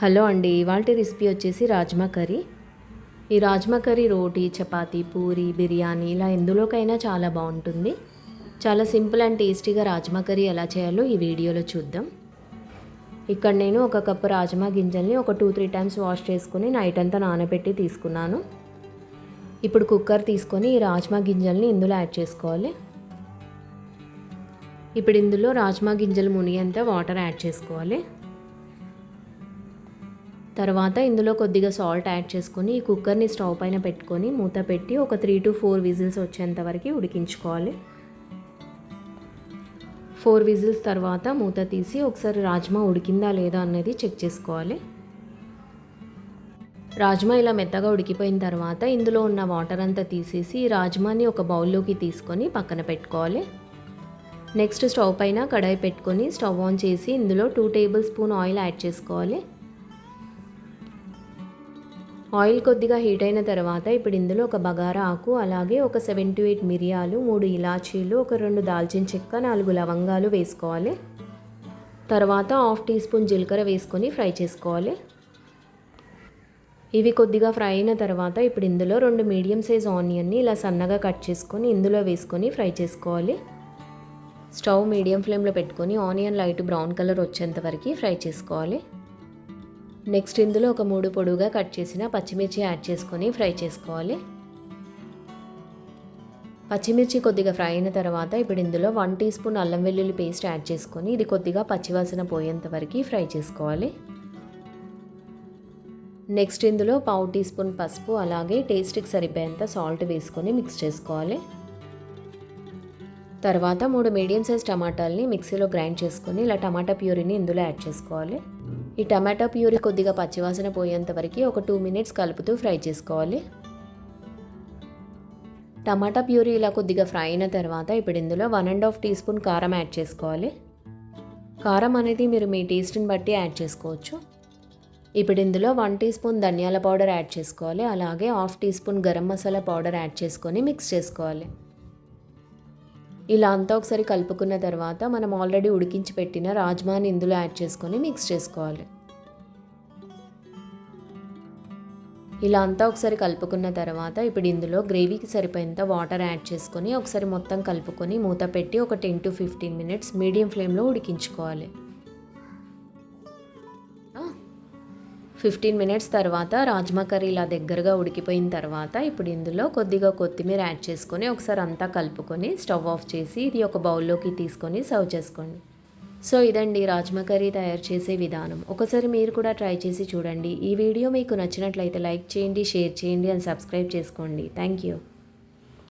Hello అండి ఇవాళ recipe వచ్చేసి రాజ్మా కర్రీ. ఈ రాజ్మా కర్రీ రోటీ చపాతీ పూరి బిర్యానీ ఇలా ఎందులోకైనా చాలా బాగుంటుంది. చాలా సింపుల్ అండ్ టేస్టీగా రాజ్మా కర్రీ ఎలా చేయాలో ఈ వీడియోలో చూద్దాం. ఇక్కడ నేను ఒక కప్పు రాజ్మా గింజల్ని ఒక టూ త్రీ టైమ్స్ వాష్ చేసుకుని నైట్ అంతా నానబెట్టి తీసుకున్నాను. ఇప్పుడు కుక్కర్ తీసుకొని ఈ రాజ్మా గింజల్ని ఇందులో యాడ్ చేసుకోవాలి. ఇప్పుడు ఇందులో రాజ్మా గింజలు మునిగేంత వాటర్ యాడ్ చేసుకోవాలి. తర్వాత ఇందులో కొద్దిగా సాల్ట్ యాడ్ చేసుకొని ఈ కుక్కర్ని స్టవ్ పైన పెట్టుకొని మూత పెట్టి ఒక త్రీ టు ఫోర్ విజిల్స్ వచ్చేంత వరకు ఉడికించుకోవాలి. ఫోర్ విజిల్స్ తర్వాత మూత తీసి ఒకసారి రాజ్మా ఉడికిందా లేదా అనేది చెక్ చేసుకోవాలి. రాజ్మా ఇలా మెత్తగా ఉడికిపోయిన తర్వాత ఇందులో ఉన్న వాటర్ అంతా తీసేసి రాజ్మాని ఒక బౌల్లోకి తీసుకొని పక్కన పెట్టుకోవాలి. నెక్స్ట్ స్టవ్ పైన కడాయి పెట్టుకొని స్టవ్ ఆన్ చేసి ఇందులో two tablespoon oil add చేసుకోవాలి. ఆయిల్ కొద్దిగా హీట్ అయిన తర్వాత ఇప్పుడు ఇందులో ఒక బగారా ఆకు అలాగే ఒక సెవెన్ టు ఎయిట్ మిరియాలు మూడు ఇలాచీలు ఒక రెండు దాల్చిన చెక్క నాలుగు లవంగాలు వేసుకోవాలి. తర్వాత హాఫ్ టీ స్పూన్ జీలకర్ర వేసుకొని ఫ్రై చేసుకోవాలి. ఇవి కొద్దిగా ఫ్రై అయిన తర్వాత ఇప్పుడు ఇందులో రెండు మీడియం సైజ్ ఆనియన్ని ఇలా సన్నగా కట్ చేసుకొని ఇందులో వేసుకొని ఫ్రై చేసుకోవాలి. స్టవ్ మీడియం ఫ్లేమ్లో పెట్టుకొని ఆనియన్ లైట్ బ్రౌన్ కలర్ వచ్చేంత వరకు ఫ్రై చేసుకోవాలి. నెక్స్ట్ ఇందులో ఒక మూడు పొడుగుగా కట్ చేసిన పచ్చిమిర్చి యాడ్ చేసుకొని ఫ్రై చేసుకోవాలి. పచ్చిమిర్చి కొద్దిగా ఫ్రై అయిన తర్వాత ఇప్పుడు ఇందులో వన్ టీ స్పూన్ అల్లం వెల్లుల్లి పేస్ట్ యాడ్ చేసుకొని ఇది కొద్దిగా పచ్చివాసన పోయేంత వరకు ఫ్రై చేసుకోవాలి. నెక్స్ట్ ఇందులో పావు టీ స్పూన్ పసుపు అలాగే టేస్ట్కి సరిపోయేంత సాల్ట్ వేసుకొని మిక్స్ చేసుకోవాలి. తర్వాత మూడు మీడియం సైజ్ టమాటాలని మిక్సీలో గ్రైండ్ చేసుకొని ఇలా టమాటా ప్యూరీని ఇందులో యాడ్ చేసుకోవాలి. ఈ టమాటా ప్యూరీ కొద్దిగా పచ్చివాసన పోయేంత వరకు ఒక టూ మినిట్స్ కలుపుతూ ఫ్రై చేసుకోవాలి. టమాటా ప్యూరీ ఇలా కొద్దిగా ఫ్రై అయిన తర్వాత ఇప్పుడు ఇందులో one and half teaspoon కారం యాడ్ చేసుకోవాలి. కారం అనేది మీరు మీ టేస్ట్ని బట్టి యాడ్ చేసుకోవచ్చు. ఇప్పుడు ఇందులో వన్ టీ స్పూన్ ధనియాల పౌడర్ యాడ్ చేసుకోవాలి. అలాగే half teaspoon garam masala powder add చేసుకొని మిక్స్ చేసుకోవాలి. ఇలా అంతా ఒకసారి కలుపుకున్న తర్వాత మనం ఆల్రెడీ ఉడికించి పెట్టిన రాజ్మాని ఇందులో యాడ్ చేసుకొని మిక్స్ చేసుకోవాలి. ఇలా అంతా ఒకసారి కలుపుకున్న తర్వాత ఇప్పుడు ఇందులో గ్రేవీకి సరిపోయేంత వాటర్ యాడ్ చేసుకొని ఒకసారి మొత్తం కలుపుకొని మూత పెట్టి ఒక ten to fifteen minutes medium ఫ్లేమ్లో ఉడికించుకోవాలి. ఫిఫ్టీన్ మినిట్స్ తర్వాత రాజ్మా కర్రీ ఇలా దగ్గరగా ఉడికిపోయిన తర్వాత ఇప్పుడు ఇందులో కొద్దిగా కొత్తిమీర యాడ్ చేసుకొని ఒకసారి అంతా కలుపుకొని స్టవ్ ఆఫ్ చేసి ఇది ఒక బౌల్లోకి తీసుకొని సర్వ్ చేసుకోండి. సో ఇదండి రాజ్మా కర్రీ తయారు చేసే విధానం. ఒకసారి మీరు కూడా ట్రై చేసి చూడండి. ఈ వీడియో మీకు నచ్చినట్లయితే లైక్ చేయండి షేర్ చేయండి అండ్ సబ్స్క్రైబ్ చేసుకోండి. Thank you.